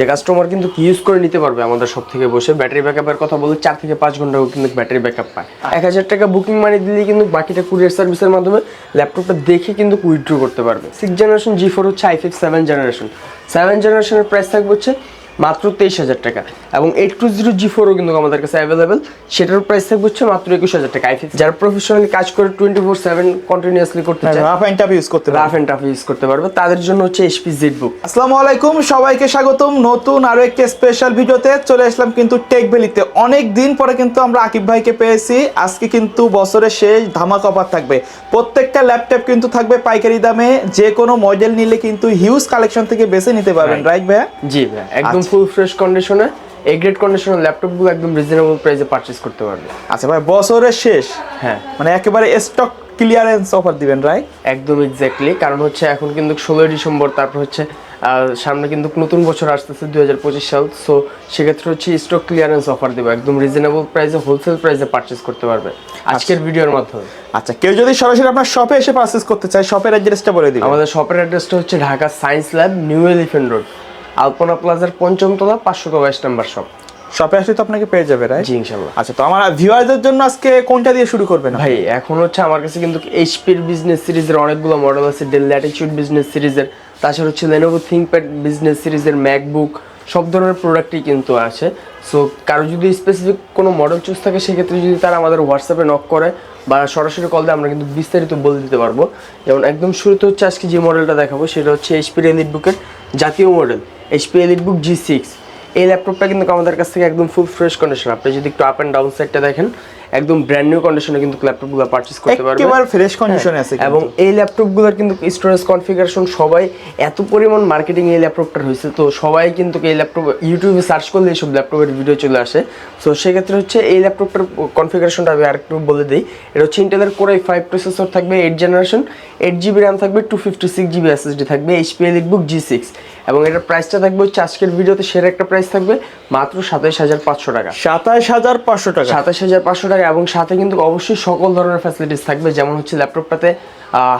যে কাস্টমার কিন্তু ইউজ করে নিতে পারবে আমাদের সব থেকে বসে ব্যাটারি ব্যাকআপের কথা বলে চার থেকে পাঁচ ঘন্টাও কিন্তু ব্যাটারি ব্যাকআপ পায়। এক হাজার টাকা বুকিং মানি দিলে কিন্তু বাকিটা কুরিয়ার সার্ভিসের মাধ্যমে ল্যাপটপটা দেখে কিন্তু উইথড্র করতে পারবে। সিক্স জেনারেশন জি ফোর হচ্ছে আই সেভেন জেনারেশন সেভেন জেনারেশনের প্রাইস থাকবে হচ্ছে মাত্র তেইশ হাজার টাকা। এবং এইট টু জিরো জি ফোরও কিন্তু আমাদের কাছে অ্যাভেলেবেল সেটার প্রাইস থাকবে হচ্ছে মাত্র একুশ হাজার টাকা। যারা প্রফেশনালি কাজ করে টোয়েন্টি ফোর সেভেন কন্টিনিউয়াসলি করতে চায় রাফ অ্যান্ড টাফ ইউজ করতে রাফ অ্যান্ড টাফ ইউজ করতে পারবে। তাদের জন্য হচ্ছে এইচপি জেড বুক আসসালামু আলাইকুম সবাইকে স্বাগতম। নতুন আরও একটি স্পেশাল ভিডিওতে চলে আসলাম কিন্তু টেক ভ্যালিতে অনেক দিন পরে কিন্তু আমরা আকিব ভাইকে পেয়েছি। আজকে কিন্তু বছরের শেষ ধামাক অফার থাকবে। প্রত্যেকটা ল্যাপটপ কিন্তু থাকবে পাইকারি দামে। যে কোনো মডেল নিলে কিন্তু হিউজ কালেকশন থেকে বেছে নিতে পারবেন। রাইট ভাইয়া? জি ভাই একদম আচ্ছা। ফুল ফ্রেশ কন্ডিশনে এ গ্রেড কন্ডিশনের ল্যাপটপগুলো একদম রিজনেবল প্রাইসে পারচেজ করতে পারবে। আচ্ছা ভাই বছরের শেষ। হ্যাঁ। মানে একেবারে স্টক ক্লিয়ারেন্স অফার দিবেন রাইট একদম এক্স্যাক্টলি কারণ হচ্ছে এখন কিন্তু ষোলোই ডিসেম্বর তারপর হচ্ছে সামনে কিন্তু নতুন বছর আসতেছে দুই হাজার পঁচিশ সাল সো সেক্ষেত্রে হচ্ছে স্টক ক্লিয়ারেন্স অফার দেবো একদম রিজনেবল প্রাইসে হোলসেল প্রাইসে পারচেজ করতে পারবে। আজকের ভিডিওর মাধ্যমে। আচ্ছা কেউ যদি সরাসরি আপনার শপে এসে পারচেস করতে চায় শপের অ্যাড্রেসটা বলে দিবেন। আমাদের শপের অ্যাড্রেসটা হচ্ছে Dhaka Science Lab New Elephant Road Alpana প্লাজার পঞ্চম তলা পাঁচশো বাইশ নাম্বার শপ শপে আসলে তো আপনাকে পেয়ে যাবে রাইট জি ইনশাল্লাহ। আচ্ছা তো আমার ভিউয়ারদের জন্য আজকে কোনটা দিয়ে শুরু করবেন ভাই এখন হচ্ছে আমার কাছে কিন্তু এইচপির বিজনেস সিরিজের অনেকগুলো মডেল আছে ডেল ল্যাটিচিউড বিজনেস সিরিজের তাছাড়া হচ্ছে লেনোভো থিঙ্কপ্যাড বিজনেস সিরিজের ম্যাকবুক সব ধরনের প্রোডাক্টই কিন্তু আছে। সো কারও যদি স্পেসিফিক কোনো মডেল চুজ থাকে সেক্ষেত্রে যদি তারা আমাদের হোয়াটসঅ্যাপে নক করে বা সরাসরি কল দিয়ে আমরা কিন্তু বিস্তারিত বলে দিতে পারব। যেমন একদম শুরুতে হচ্ছে আজকে যে মডেলটা দেখাবো সেটা হচ্ছে এইচপির এলিট বুকের জাতীয় model HP book G six এই ল্যাপটপটা কিন্তু আমাদের কাছ থেকে একদম ফুল ফ্রেশ কন্ডিশন আপনি যদি একটু আপ অ্যান্ড ডাউন সাইডটা দেখেন একদম ব্র্যান্ড নিউ কন্ডিশনে কিন্তু ল্যাপটপগুলো পারচেজ করতে পারবেন একেবারে ফ্রেশ কন্ডিশনে আছে হ্যাঁ, এবং এই ল্যাপটপগুলোর কিন্তু স্টোরেজ কনফিগারেশন সবাই এত পরিমাণ মার্কেটিং এই ল্যাপটপটার হয়েছে তো সবাই কিন্তু এই ল্যাপটপ ইউটিউবে সার্চ করলে এইসব ল্যাপটপের ভিডিও চলে আসে। তো সেক্ষেত্রে হচ্ছে এই ল্যাপটপটার কনফিগারেশনটা আমি আরেকটু বলে দিই। এটা হচ্ছে ইন্টেলের কোর আই ফাইভ প্রসেসর থাকবে eight generation eight GB RAM থাকবে two fifty six GB SSD থাকবে HP Elite book G six এবং এটার প্রাইসটা থাকবে হচ্ছে আজকের ভিডিওতে সেরা একটা প্রাইস থাকবে মাত্র সাতাইশ হাজার পাঁচশো টাকা। সাতাশ হাজার পাঁচশো টাকা। সাতাশ হাজার পাঁচশো টাকা এবং সাথে কিন্তু অবশ্যই সকল ধরনের ফ্যাসিলিটিস থাকবে যেমন হচ্ছে ল্যাপটপটাতে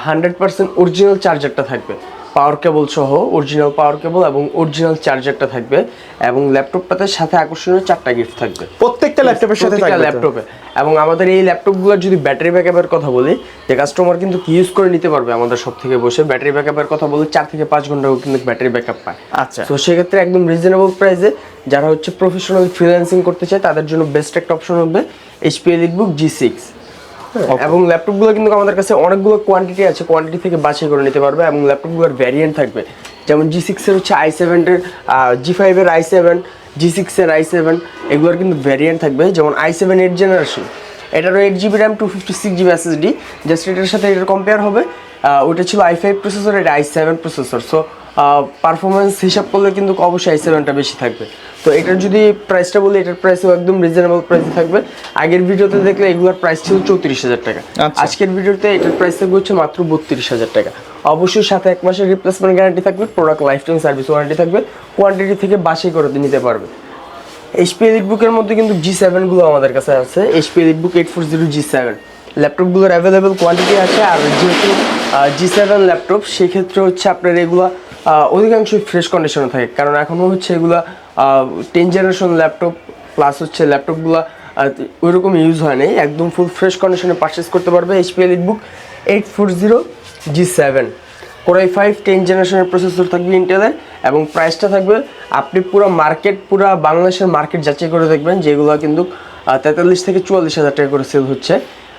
হান্ড্রেড পার্সেন্ট অরিজিনাল চার্জারটা থাকবে পাওয়ার কেবল সহ অরিজিনাল পাওয়ার কেবল এবং অরিজিনাল চার্জারটা থাকবে এবং ল্যাপটপটাতে সাথে আকর্ষণীয় চারটা গিফট থাকবে। প্রত্যেকটা ল্যাপটপের সাথে প্রত্যেকটা ল্যাপটপে এবং আমাদের এই ল্যাপটপগুলোর যদি ব্যাটারি ব্যাকআপের কথা বলি যে কাস্টমার কিন্তু কি ইউজ করে নিতে পারবে আমাদের সব থেকে বসে ব্যাটারি ব্যাকআপের কথা বলি চার থেকে পাঁচ ঘন্টাও কিন্তু ব্যাটারি ব্যাকআপ পায়। আচ্ছা। তো সেক্ষেত্রে একদম রিজনেবল প্রাইসে যারা হচ্ছে প্রফেশনাল ফ্রিল্যান্সিং করতে চায় তাদের জন্য বেস্ট একটা অপশন হবে এইচপি বুক জি সিক্স এবং ল্যাপটপগুলো কিন্তু আমাদের কাছে অনেকগুলো কোয়ান্টিটি আছে কোয়ান্টিটি থেকে বাছাই করে নিতে পারবে এবং ল্যাপটপগুলোর ভ্যারিয়েন্ট থাকবে। যেমন জি সিক্সের হচ্ছে আই সেভেনের জি ফাইভের আই সেভেন জি সিক্সের আই সেভেন এগুলোর কিন্তু ভ্যারিয়েন্ট থাকবে। যেমন আই সেভেন এইট জেনারেশন এটারও eight GB RAM two fifty six GB SSD just এটার সাথে এটার কম্পেয়ার হবে। ওটা ছিল আই ফাইভ প্রসেসর এটা I seven processor so performance হিসাব করলে কিন্তু অবশ্যই আই সেভেনটা বেশি থাকবে। তো এটার যদি প্রাইসটা বলি এটার প্রাইসও একদম রিজনেবল প্রাইসে থাকবে। আগের ভিডিওতে দেখলে এগুলোর প্রাইস ছিল চৌত্রিশ হাজার টাকা। আচ্ছা। আজকের ভিডিওতে এটার প্রাইস থাকবে হচ্ছে মাত্র বত্রিশ হাজার টাকা। অবশ্যই সাথে এক মাসের রিপ্লেসমেন্ট গ্যারান্টি থাকবে product life time service warranty থাকবে কোয়ান্টিটি থেকে বাছাই করে নিতে পারবে। এইচপি এলিট বুকের মধ্যে কিন্তু জি সেভেনগুলো আমাদের কাছে আছে। HP Elite book eight four zero G seven ল্যাপটপগুলোর available quantity আছে আর যেহেতু জি সেভেন ল্যাপটপ সেক্ষেত্রে হচ্ছে আপনার এগুলো অধিকাংশই ফ্রেশ কন্ডিশনে থাকে। কারণ এখনও হচ্ছে এগুলো টেন জেনারেশন ল্যাপটপ প্লাস হচ্ছে ল্যাপটপগুলো ওইরকম ইউজ হয় নাই। একদম ফুল ফ্রেশ কন্ডিশনে পারচেস করতে পারবে HP Elite book eight four zero G seven core i five ten জেনারেশনের প্রসেসর থাকবে ইন্টেলের এবং প্রাইসটা থাকবে, আপনি পুরো মার্কেট পুরো বাংলাদেশের মার্কেট যাচাই করে দেখবেন যেগুলো কিন্তু তেতাল্লিশ থেকে চুয়াল্লিশ হাজার টাকা করে সেল হচ্ছে।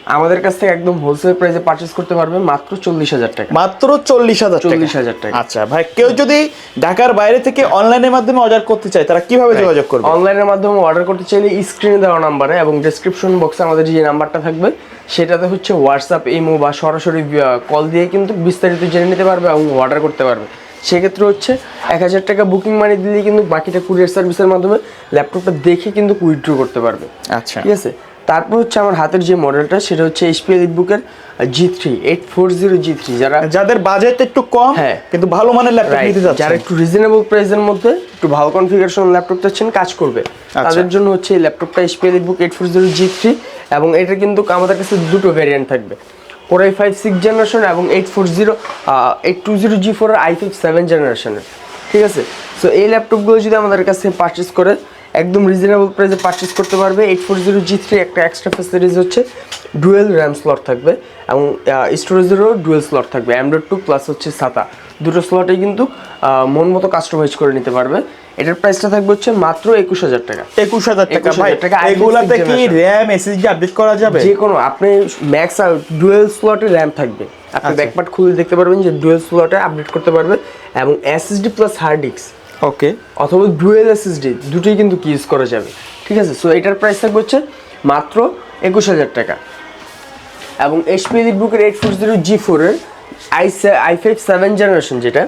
আমাদের কাছ থেকে একদম হোলসেল প্রাইসে পারচেস করতে পারবে মাত্র চল্লিশ হাজার টাকা। মাত্র চল্লিশ হাজার চল্লিশ হাজার টাকা। আচ্ছা ভাই কেউ যদি ঢাকার বাইরে থেকে অনলাইনের মাধ্যমে অর্ডার করতে চায় তারা কীভাবে যোগাযোগ করবে? অনলাইনের মাধ্যমে অর্ডার করতে চাইলে স্ক্রিনে দেওয়া নাম্বারে এবং ডেসক্রিপশন বক্সে আমাদের যে নাম্বারটা থাকবে সেটাতে হচ্ছে হোয়াটসঅ্যাপ ইমো বা সরাসরি কল দিয়ে কিন্তু বিস্তারিত জেনে নিতে পারবে এবং অর্ডার করতে পারবে। সেক্ষেত্রে হচ্ছে এক হাজার টাকা বুকিং মানি দিলে কিন্তু বাকিটা কুরিয়ার সার্ভিসের মাধ্যমে ল্যাপটপটা দেখে কিন্তু উইথড্র করতে পারবে। আচ্ছা। ঠিক আছে? তারপর হচ্ছে আমার হাতের যে মডেলটা সেটা হচ্ছে এইচপি বুকের G three eight four zero G three যারা যাদের বাজেট একটু কম হ্যাঁ। কিন্তু ভালো মানের ল্যাপটপ নিতে যারা একটু রিজনেবল প্রাইসের মধ্যে একটু ভালো কনফিগারেশন ল্যাপটপ চাচ্ছেন কাজ করবে। আচ্ছা। তাদের জন্য হচ্ছে এই ল্যাপটপটা HP book eight four zero G three এবং এটা কিন্তু আমাদের কাছে দুটো ভ্যারিয়েন্ট থাকবে। Four I five six generation এবং eight four zero eight two zero G four I five seven generation ঠিক আছে? সো এই ল্যাপটপগুলো যদি আমাদের কাছে পারচেস করে একদম রিজনেবল প্রাইসে পারচেস করতে পারবে। Eight four zero G three একটা এক্সট্রা ফ্যাসিলিটিস হচ্ছে। ডুয়েল র্যাম স্লট থাকবে এবং স্টোরেজেরও ডুয়েল স্লট থাকবে। অ্যান্ড্রয়েড টু প্লাস হচ্ছে সাতা দুটো স্লটে কিন্তু মন মতো কাস্টমাইজ করে নিতে পারবে। এটার প্রাইসটা থাকবে হচ্ছে মাত্র একুশ হাজার টাকা। একুশ হাজার টাকা 21,000 ভাই। টাকা, i5 এগুলাতে কি। র্যাম এসএসডি আপডেট করা যাবে? যে কোনো আপনি ম্যাক্স আর ডুয়েল স্লটে র্যাম থাকবে। আপনি আচ্ছা। ব্যাকপার্ট খুলে দেখতে পারবেন যে ডুয়েল স্লটে আপডেট করতে পারবে এবং SSD plus hard disk okay, অথবা ডুয়েল এসএসডি দুটোই কিন্তু কি ইউজ করা যাবে, ঠিক আছে? সো এটার প্রাইস থাকবে হচ্ছে মাত্র একুশ হাজার টাকা। এবং এইচপি বুকের এইট ফোর জিরো জি ফোরের I I five seven generation যেটা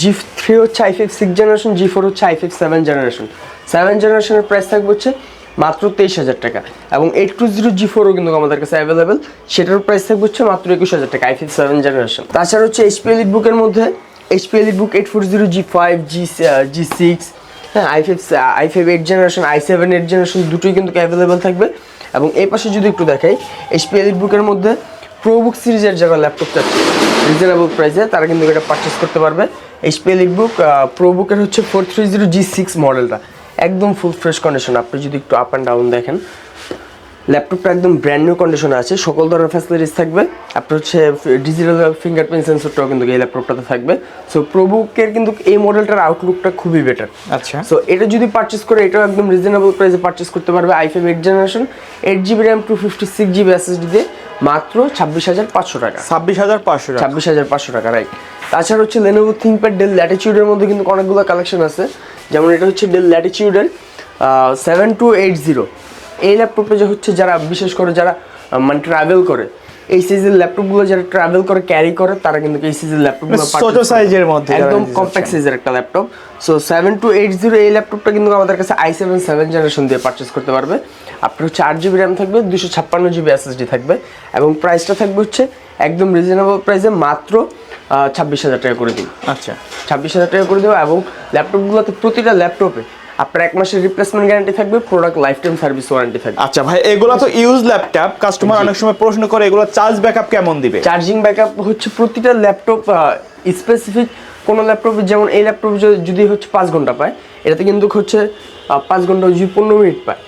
জি থ্রি হচ্ছে I five six generation G four হচ্ছে I five seven generation seven জেনারেশনের প্রাইস থাকবে হচ্ছে মাত্র তেইশ হাজার টাকা। এবং এইট টু জিরো জি ফোরও কিন্তু আমাদের কাছে অ্যাভেলেবেল সেটার প্রাইস থাকবে হচ্ছে মাত্র একুশ হাজার টাকা আই ফাইভ সেভেন জেনারেশন তাছাড়া হচ্ছে এইচপি বুকের মধ্যে HP book eight four zero G five G G six হ্যাঁ I five I five eight generation I seven eight generation দুটোই কিন্তু অ্যাভেলেবেল থাকবে। এবং এই পাশে যদি একটু দেখাই এইচপি এলিট বুকের মধ্যে প্রোবুক সিরিজের যারা ল্যাপটপ চাচ্ছে রিজনেবল প্রাইসে তারা কিন্তু এটা পারচেস করতে পারবে। এইচপি এলিট বুক প্রোবুকের হচ্ছে four three zero G six মডেলটা একদম ফুল ফ্রেশ কন্ডিশন আপনি যদি একটু আপ অ্যান্ড ডাউন দেখেন ল্যাপটপটা একদম ব্র্যান্ড নিউ কন্ডিশনে আছে। সকল ধরনের ফ্যাসিলিটিস থাকবে। আপনার হচ্ছে ডিজিটাল ফিঙ্গারপ্রিন্ট সেন্সরটাও কিন্তু এই ল্যাপটপটাতে থাকবে। সো প্রবুকের কিন্তু এই মডেলটার আউটলুকটা খুবই বেটার আচ্ছা। সো এটা যদি পারচেস করে এটাও একদম রিজনেবল প্রাইসে পারচেস করতে পারবে I five eight generation eight GB RAM two fifty six GB SSD দিয়ে মাত্র ছাব্বিশ হাজার পাঁচশো টাকা। ছাব্বিশ হাজার পাঁচশো টাকা। ছাব্বিশ হাজার পাঁচশো টাকা রাইট তাছাড়া হচ্ছে লেনোভো থিঙ্কপ্যাড ডেল ল্যাটিচিউডের মধ্যে কিন্তু অনেকগুলো কালেকশন আছে। যেমন এটা হচ্ছে ডেল ল্যাটিচিউডের সেভেন টু এইট জিরো এই ল্যাপটপে যে হচ্ছে যারা বিশেষ করে যারা মানে ট্রাভেল করে এই সিরিজের ল্যাপটপগুলো যারা ট্রাভেল করে ক্যারি করে তারা কিন্তু এই সিরিজের ল্যাপটপগুলো মানে ছোট সাইজের মধ্যে একদম কম্প্যাক্ট সাইজের একটা laptop so seven two eight zero এই ল্যাপটপটা কিন্তু আমাদের কাছে আই সেভেন সেভেন জেনারেশন দিয়ে পারচেস করতে পারবে। আপনার হচ্ছে আট জিবি র্যাম থাকবে দুশো ছাপ্পান্ন জিবি এসএসডি থাকবে এবং প্রাইসটা থাকবে হচ্ছে একদম রিজনেবল প্রাইসে মাত্র ছাব্বিশ হাজার টাকা করে দিন আচ্ছা। ছাব্বিশ হাজার টাকা করে দেবো এবং ল্যাপটপগুলোতে প্রতিটা ল্যাপটপে আপনার এক মাসের রিপ্লেসমেন্ট গ্যারান্টি থাকবে product life time service warranty থাকবে। আচ্ছা ভাই এগুলো তো ইউজ ল্যাপটপ কাস্টমার অনেক সময় প্রশ্ন করে এগুলো চার্জ ব্যাকআপ কেমন দিবে? চার্জিং ব্যাকআপ হচ্ছে প্রতিটা ল্যাপটপ স্পেসিফিক কোনো ল্যাপটপ যেমন এই ল্যাপটপ যদি হচ্ছে পাঁচ ঘণ্টা পায় এটাতে কিন্তু হচ্ছে পাঁচ ঘণ্টা যদি পনেরো মিনিট পায়।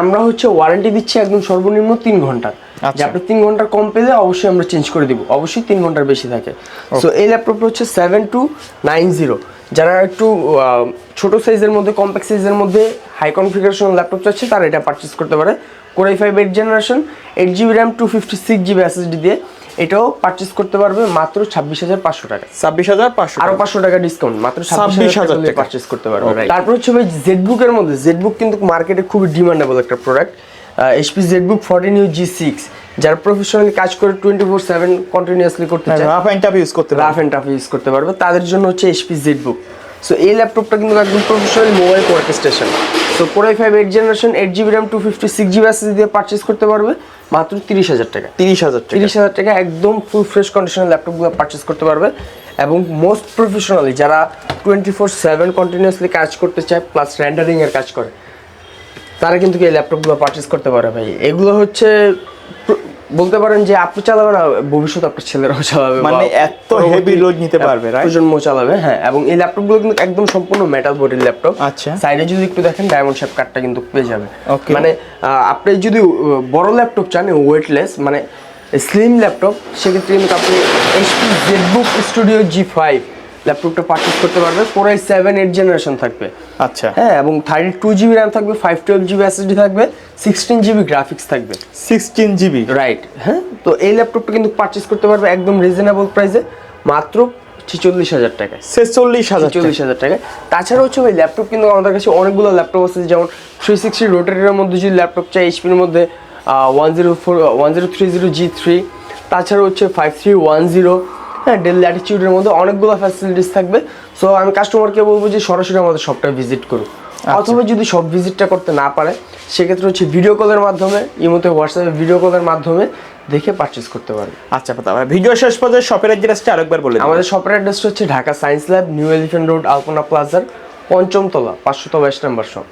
আমরা হচ্ছে ওয়ারেন্টি দিচ্ছি একদম সর্বনিম্ন তিন ঘণ্টার যে আচ্ছা। আপনি তিন ঘণ্টার কম পেলে অবশ্যই আমরা চেঞ্জ করে দিব। অবশ্যই তিন ঘণ্টার বেশি থাকে। সো এই ল্যাপটপটা হচ্ছে সেভেন টু নাইন জিরো যারা একটু ছোট সাইজের মধ্যে কম্প্যাক্ট সাইজের মধ্যে হাই কনফিগারেশন ল্যাপটপ চাচ্ছে তারা এটা পারচেস করতে পারে। Core i five eight generation eight GB RAM two fifty six GB SSD দিয়ে এটাও পারচেস করতে পারবে মাত্র ছাব্বিশ হাজার পাঁচশো টাকা। ছাব্বিশ হাজার পাঁচশো আরও পাঁচশো টাকা ডিসকাউন্ট মাত্র ছাব্বিশ হাজার পারচেস করতে পারবে তারপর হচ্ছে ভাই জেডবুকের মধ্যে জেডবুক কিন্তু মার্কেটে খুবই ডিমান্ডেবল একটা product HP ZBook fourteen U G six যারা প্রফেশনালি কাজ করে টোয়েন্টি ফোর সেভেন কন্টিনিউয়াসলি করতে চায়। রাফ অ্যান্ড টাফ ইউজ করতে রাফ অ্যান্ড টাফ ইউজ করতে পারবে। তাদের জন্য হচ্ছে এইচপি জেডবুক সো এই ল্যাপটপটা কিন্তু একদম professional mobile work station so Core i five eight generation eight GB RAM two fifty six GB SS দিয়ে পারচেস করতে পারবে। মাত্র তিরিশ হাজার টাকা। তিরিশ হাজার টাকা। তিরিশ হাজার টাকা একদম ফুল ফ্রেশ কন্ডিশনের ল্যাপটপগুলো পারচেস করতে পারবে। এবং মোস্ট প্রফেশনালি যারা টোয়েন্টি ফোর সেভেন কন্টিনিউয়াসলি কাজ করতে চায় প্লাস র্যান্ডারিংয়ের কাজ করে তারা কিন্তু এই ল্যাপটপগুলো পারচেস করতে পারে ভাই এগুলো হচ্ছে বলতে পারেন যে আপনি চালাবে না ভবিষ্যতে আপনার ছেলেরাও চালাবে মানে এত হেভি load নিতে পারবে? প্রজন্ম চালাবে হ্যাঁ এবং এই ল্যাপটপগুলো কিন্তু একদম সম্পূর্ণ মেটাল বডির ল্যাপটপ আচ্ছা। সাইডে যদি একটু দেখেন ডায়মন্ড শেপ কার্ডটা কিন্তু পেয়ে যাবে. মানে আপনি যদি বড় ল্যাপটপ চান ওয়েটলেস মানে স্লিম ল্যাপটপ সেক্ষেত্রে কিন্তু আপনি HP ZBook Studio G five ল্যাপটপটা পারচেস করতে পারবে four I seven eight generation থাকবে। আচ্ছা। হ্যাঁ এবং থার্টি টু জিবি র্যাম থাকবে ফাইভ টুয়েলভ জিবি এসএসডি থাকবে সিক্সটিন জিবি গ্রাফিক্স থাকবে। সিক্সটিন জিবি রাইট হ্যাঁ তো এই ল্যাপটপটা কিন্তু পারচেস করতে পারবে একদম রিজনেবল প্রাইসে মাত্র ছিচল্লিশ হাজার টাকায়। ছেচল্লিশ হাজার। চল্লিশ হাজার টাকা তাছাড়া হচ্ছে ভাই ল্যাপটপ কিন্তু আমাদের কাছে অনেকগুলো ল্যাপটপ আছে যেমন থ্রি সিক্সটি রোটারের মধ্যে যদি ল্যাপটপ চাই এইচপির মধ্যে one zero four one zero three zero G three তাছাড়া হচ্ছে ফাইভ থ্রি ওয়ান জিরো হ্যাঁ ডেল ল্যাটিচিউডের মধ্যে অনেকগুলো ফ্যাসিলিটিস থাকবে। সো আমি কাস্টমারকে বলব যে সরাসরি আমাদের শপটা ভিজিট করুন। অথবা যদি সব ভিজিটটা করতে না পারে সেক্ষেত্রে হচ্ছে ভিডিও কলের মাধ্যমে ইমোতে হোয়াটসঅ্যাপে ভিডিও কলের মাধ্যমে দেখে পারচেস করতে পারবে আচ্ছা পাতা ভিডিও শেষ পর্যায়ে শপের অ্যাড্রেসটা আরেকবার বলে আমাদের শপের অ্যাড্রেসটা হচ্ছে Dhaka Science Lab New Elephant Road Alpana প্লাজার পঞ্চমতলা পাঁচশো বাইশ নাম্বার শপ